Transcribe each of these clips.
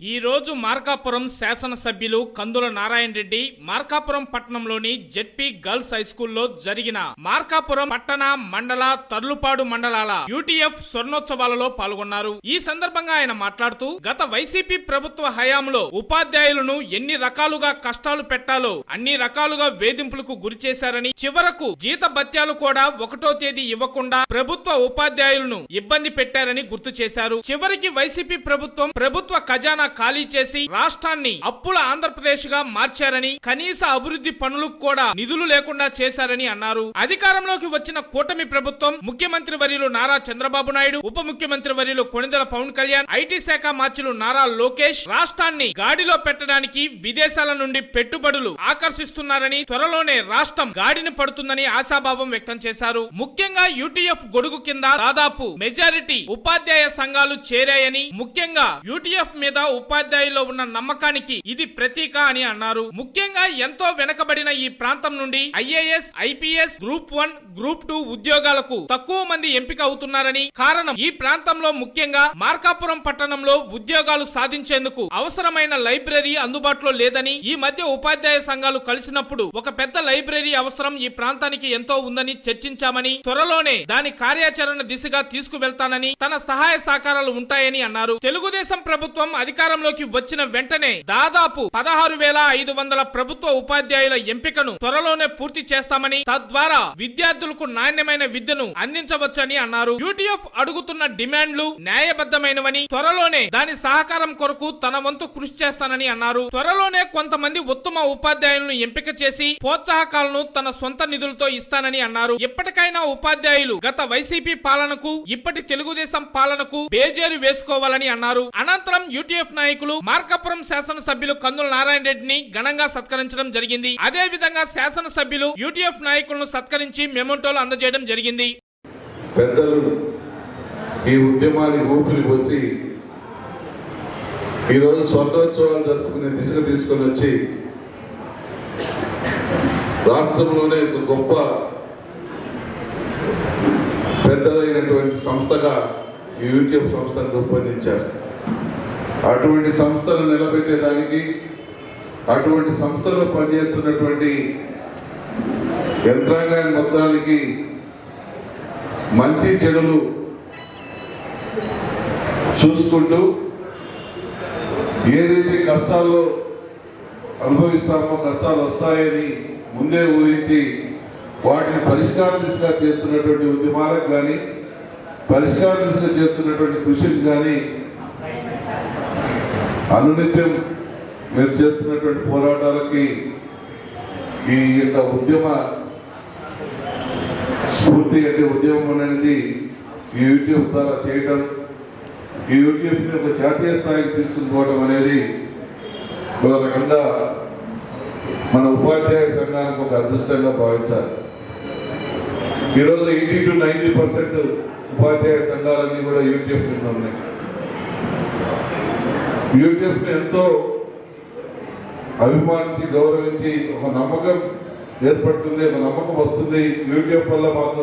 ఈ రోజు మార్కాపురం శాసనసభ్యులు కందుల నారాయణ రెడ్డి మార్కాపురం పట్టణంలోని జెడ్పీ గర్ల్స్ హై స్కూల్లో జరిగిన మార్కాపురం పట్టణ మండల తర్లుపాడు మండలాల యూటీఎఫ్ స్వర్ణోత్సవాలలో పాల్గొన్నారు. ఈ సందర్భంగా ఆయన మాట్లాడుతూ గత వైసీపీ ప్రభుత్వ హయాంలో ఉపాధ్యాయులను ఎన్ని రకాలుగా కష్టాలు పెట్టాలో అన్ని రకాలుగా వేధింపులకు గురి చేశారని చివరకు జీత భత్యాలు కూడా ఒకటో తేదీ ఇవ్వకుండా ప్రభుత్వ ఉపాధ్యాయులను ఇబ్బంది పెట్టారని గుర్తు చేశారు. చివరికి వైసీపీ ప్రభుత్వం ప్రభుత్వ ఖజానా ఖాళీ చేసి రాష్ట్రాన్ని అప్పుల ఆంధ్రప్రదేశ్గా మార్చారని కనీస అభివృద్ధి పనులకు కూడా నిధులు లేకుండా చేశారని అన్నారు. అధికారంలోకి వచ్చిన కూటమి ప్రభుత్వం ముఖ్యమంత్రి వర్యులు నారా చంద్రబాబు నాయుడు ఉప ముఖ్యమంత్రి వర్యులు కొణిదల పవన్ కళ్యాణ్ ఐటీ శాఖ మార్చులు నారా లోకేష్ రాష్ట్రాన్ని గాడిలో పెట్టడానికి విదేశాల నుండి పెట్టుబడులు ఆకర్షిస్తున్నారని త్వరలోనే రాష్ట్రం గాడిని పడుతుందని ఆశాభావం వ్యక్తం చేశారు. ముఖ్యంగా యూటీఎఫ్ గొడుగు కింద దాదాపు మెజారిటీ ఉపాధ్యాయ సంఘాలు చేరాయని ముఖ్యంగా యూటీఎఫ్ మీద ఉపాధ్యాయుల్లో ఉన్న నమ్మకానికి ఇది ప్రతీక అని అన్నారు. ముఖ్యంగా ఎంతో వెనకబడిన ఈ ప్రాంతం నుండి IAS IPS group one group two ఉద్యోగాలకు తక్కువ మంది ఎంపిక అవుతున్నారని కారణం ఈ ప్రాంతంలో ముఖ్యంగా మార్కాపురం పట్టణంలో ఉద్యోగాలు సాధించేందుకు అవసరమైన లైబ్రరీ అందుబాటులో లేదని ఈ మధ్య ఉపాధ్యాయ సంఘాలు కలిసినప్పుడు ఒక పెద్ద లైబ్రరీ అవసరం ఈ ప్రాంతానికి ఎంతో ఉందని చర్చించామని త్వరలోనే దాని కార్యాచరణ దిశగా తీసుకువెళ్తానని తన సహాయ సహకారాలు ఉంటాయని అన్నారు. తెలుగుదేశం ప్రభుత్వం అధికారంలోకి వచ్చిన వెంటనే దాదాపు పదహారు వేల ఐదు వందల ప్రభుత్వ ఉపాధ్యాయుల ఎంపికను త్వరలోనే పూర్తి చేస్తామని తద్వారా విద్యార్థులకు నాణ్యమైన విద్యను అందించవచ్చని అన్నారు. యూటీఎఫ్ అడుగుతున్న డిమాండ్లు న్యాయబద్ధమైనవని త్వరలోనే దాని సహకారం కొరకు తన వంతు కృషి చేస్తానని అన్నారు. త్వరలోనే కొంతమంది ఉత్తమ ఉపాధ్యాయులను ఎంపిక చేసి ప్రోత్సాహకాలను తన సొంత నిధులతో ఇస్తానని అన్నారు. ఇప్పటికైనా ఉపాధ్యాయులు గత వైసీపీ పాలనకు ఇప్పటి తెలుగుదేశం పాలనకు బేజేరు వేసుకోవాలని అన్నారు. అనంతరం యూటీఎఫ్ నాయకులు మార్కాపురం శాసనసభ్యులు కందుల నారాయణ రెడ్డిని ఘనంగా సత్కరించడం జరిగింది. అదే విధంగా శాసనసభ్యులు యూటీఎఫ్ నాయకులను సత్కరించి మెమోటోలు అందజేయడం జరిగింది. పెద్దలు ఈ ఉద్యమానికి ఊపిరి పోసి ఈరోజు స్వర్ణోత్సవాలు జరుపుకునే దిశగా తీసుకొని వచ్చి రాష్ట్రంలోనే ఒక గొప్ప పెద్దదైనటువంటి సంస్థగా యూటీఎఫ్ సంస్థను రూపొందించారు. అటువంటి సంస్థలు నిలబెట్టేదానికి అటువంటి సంస్థలో పనిచేస్తున్నటువంటి యంత్రాంగాన్ని మొత్తానికి మంచి చెడులు చూసుకుంటూ ఏదైతే కష్టాల్లో అనుభవిస్తామో కష్టాలు వస్తాయని ముందే ఊహించి వాటిని పరిష్కార దిశగా చేస్తున్నటువంటి ఉద్యమాలకు కానీ పరిష్కార దిశగా చేస్తున్నటువంటి కృషికి కానీ అనునిత్యం మీరు చేస్తున్నటువంటి పోరాటాలకి ఈ యొక్క ఉద్యమ స్ఫూర్తి అంటే ఉద్యమం అనేది ఈ యూట్యూబ్ ద్వారా చేయటం ఈ యూట్యూబ్ని ఒక జాతీయ స్థాయికి తీసుకుపోవడం అనేది ఒక రకంగా మన ఉపాధ్యాయ సంఘానికి ఒక అదృష్టంగా భావించాలి. ఈరోజు ఎయిటీ టు నైంటీ పర్సెంట్ ఉపాధ్యాయ సంఘాలన్నీ కూడా యూట్యూబ్ కింద ఉన్నాయి. యూట్యూబ్ని ఎంతో అభిమానించి గౌరవించి ఒక నమ్మకం ఏర్పడుతుంది ఒక నమ్మకం వస్తుంది. యూట్యూబ్ వల్ల మాకు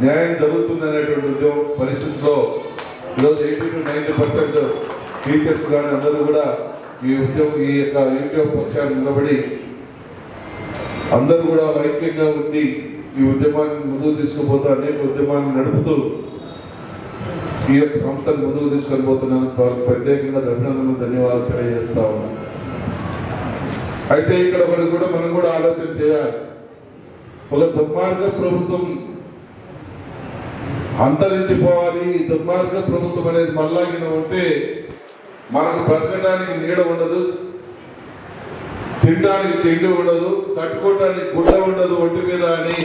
న్యాయం జరుగుతుంది అనేటువంటి ఉద్యోగ పరిస్థితిలో ఈరోజు eighty to ninety percent teachers కానీ అందరూ కూడా ఈ ఉద్యోగం ఈ యొక్క యూట్యూబ్ పక్షాన్ని నిలబడి అందరూ కూడా ఐక్యంగా ఉండి ఈ ఉద్యమాన్ని ముందుకు తీసుకుపోతూ అనేక ఉద్యమాన్ని నడుపుతూ ఈ యొక్క సంస్థను ముందుకు తీసుకొని పోతున్నాను. వాళ్ళకి ప్రత్యేకంగా అభినందనలు ధన్యవాదాలు తెలియజేస్తా ఉన్నాను అయితే ఇక్కడ మనం కూడా మనం కూడా ఆలోచన చేయాలి. ఒక దుర్మార్గ ప్రభుత్వం అంతరించిపోవాలి. ఈ దుర్మార్గ ప్రభుత్వం అనేది మళ్ళాగిన ఉంటే మనకు బ్రతకడానికి నీడ ఉండదు తినడానికి తిండి ఉండదు కట్టుకోవడానికి గుడ్డ ఉండదు ఒంటి మీద అని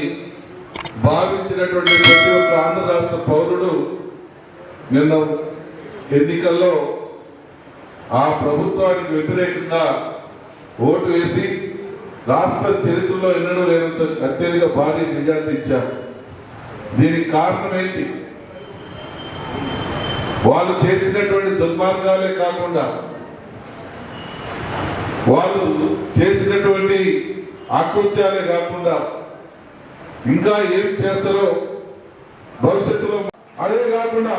భావించినటువంటి ప్రతి ఒక్క ఆంధ్ర రాష్ట్ర పౌరుడు నిన్న ఎన్నికల్లో ఆ ప్రభుత్వానికి వ్యతిరేకంగా ఓటు వేసి రాష్ట్ర చరిత్రలో ఎన్నడూ లేనంత అత్యధిక భారీ మెజార్టీ ఇచ్చారు. దీనికి కారణం ఏంటి? వాళ్ళు చేసినటువంటి దుర్మార్గాలే కాకుండా వాళ్ళు చేసినటువంటి ఆకృత్యాలే కాకుండా ఇంకా ఏం చేస్తారో భవిష్యత్తులో అదే కాకుండా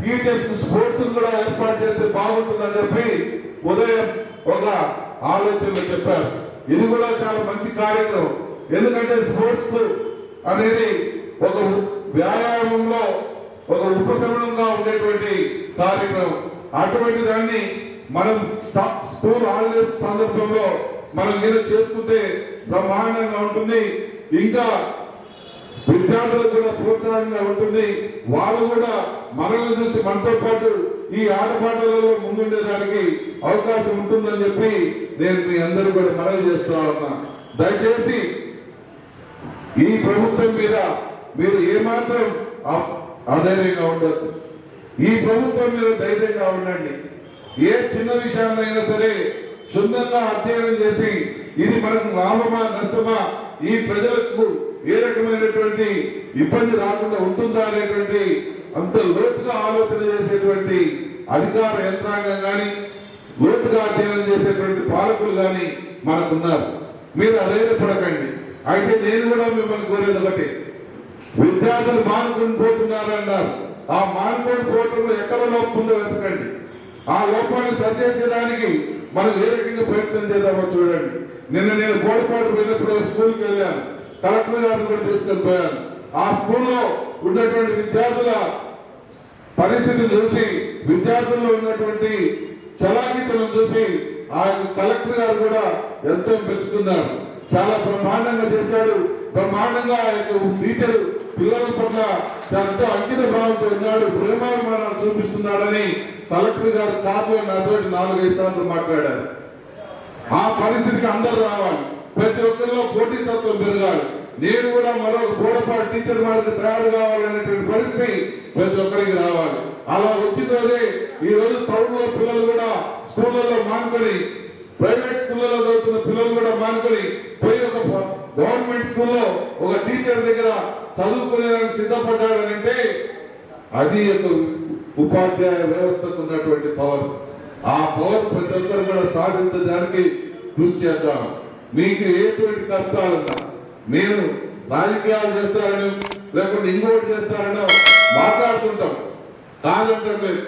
టీచర్స్ స్పోర్ట్స్ కూడా ఏర్పాటు చేస్తే బాగుంటుందని చెప్పి ఉదయం ఒక ఆలోచనలో చెప్పారు. ఇది కూడా చాలా మంచి కార్యక్రమం. ఎందుకంటే స్పోర్ట్స్ అనేది ఒక వ్యాయామంలో ఒక ఉపశమనంగా ఉండేటువంటి కార్యక్రమం. అటువంటి దాన్ని మనం స్కూల్ హాలిడేస్ సందర్భంలో మనం మీద చేసుకుంటే బ్రహ్మాండంగా ఉంటుంది. ఇంకా విద్యార్థులకు కూడా ప్రోత్సాహంగా ఉంటుంది. వాళ్ళు కూడా మనల్ని చూసి మనతో పాటు ఈ ఆటపాటలలో ముందుండేదానికి అవకాశం ఉంటుందని చెప్పి నేను మీ అందరూ కూడా మనవి చేస్తా ఉన్నా. దయచేసి ఈ ప్రభుత్వం మీద మీరు ఏమాత్రం అధైర్యంగా ఉండద్దు. ఈ ప్రభుత్వం మీద ధైర్యంగా ఉండండి. ఏ చిన్న విషయాన్నైనా సరే క్షుణ్ణంగా అధ్యయనం చేసి ఇది మనకు లాభమా నష్టమా ఈ ప్రజలకు ఏ రకమైనటువంటి ఇబ్బంది రాకుండా ఉంటుందా అనేటువంటి అంత లోతుగా ఆలోచన చేసేటువంటి అధికార యంత్రాంగం కానీ లోతుగా అధ్యయనం చేసేటువంటి పాలకులు కానీ మనకున్నారు. మీరు అధైర్యపడకండి. అయితే నేను కూడా మిమ్మల్ని కోరేది ఒకటి. విద్యార్థులు మానుకుని పోతున్నారు అన్నారు. ఆ మానుకొని పోవటంలో ఎక్కడ లోపం ఉందో వెతకండి. ఆ లోపాన్ని సరిచేసేదానికి మనం ఏ రకంగా ప్రయత్నం చేద్దామో చూడండి. నిన్న నేను బోడపాడు వెళ్ళినప్పుడు స్కూల్కి వెళ్ళాను. కలెక్టర్ గారిని కూడా తీసుకొని ఆ స్కూల్లో ఉన్నటువంటి విద్యార్థుల పరిస్థితిని చూసి విద్యార్థుల్లో ఉన్నటువంటి చలాకితలను చూసి ఆ యొక్క కలెక్టర్ గారు కూడా ఎంతో మెచ్చుకున్నారు. చాలా బ్రహ్మాండంగా చేశాడు. బ్రహ్మాండంగా ఆ యొక్క టీచర్ పిల్లల పట్ల ఎంతో అంకిత భావంతో ఉన్నాడు. ప్రేమాభిమానాలు చూపిస్తున్నాడని కలెక్టర్ గారు కార్లో నాతోటి నాలుగైదు సార్లు మాట్లాడారు. ఆ పరిస్థితికి అందరూ రావాలి. ప్రతి ఒక్కరిలో పోటీతత్వం పెరగాలి. నేను కూడా మరొక బోడపాటి టీచర్ వారికి తయారు కావాలనేటువంటి పరిస్థితి ప్రతి ఒక్కరికి రావాలి. అలా వచ్చిన రోజే ఈ రోజు టౌన్లో పిల్లలు కూడా స్కూళ్ళలో మానుకొని ప్రైవేట్ స్కూళ్ళలో చదువుతున్న పిల్లలు కూడా మానుకొని పోయి ఒక గవర్నమెంట్ స్కూల్లో ఒక టీచర్ దగ్గర చదువుకునేదానికి సిద్ధపడ్డాడనంటే అది ఒక ఉపాధ్యాయ వ్యవస్థకు ఉన్నటువంటి పవర్ ఆ పవర్ ప్రతి ఒక్కరు కూడా సాధించడానికి కృషి చేద్దాం. మీకు ఎటువంటి కష్టాలున్నా నేను రాజకీయాలు చేస్తారని లేకుంటే ఇంకోటి చేస్తారనో మాట్లాడుతుంటాం. కాదంటే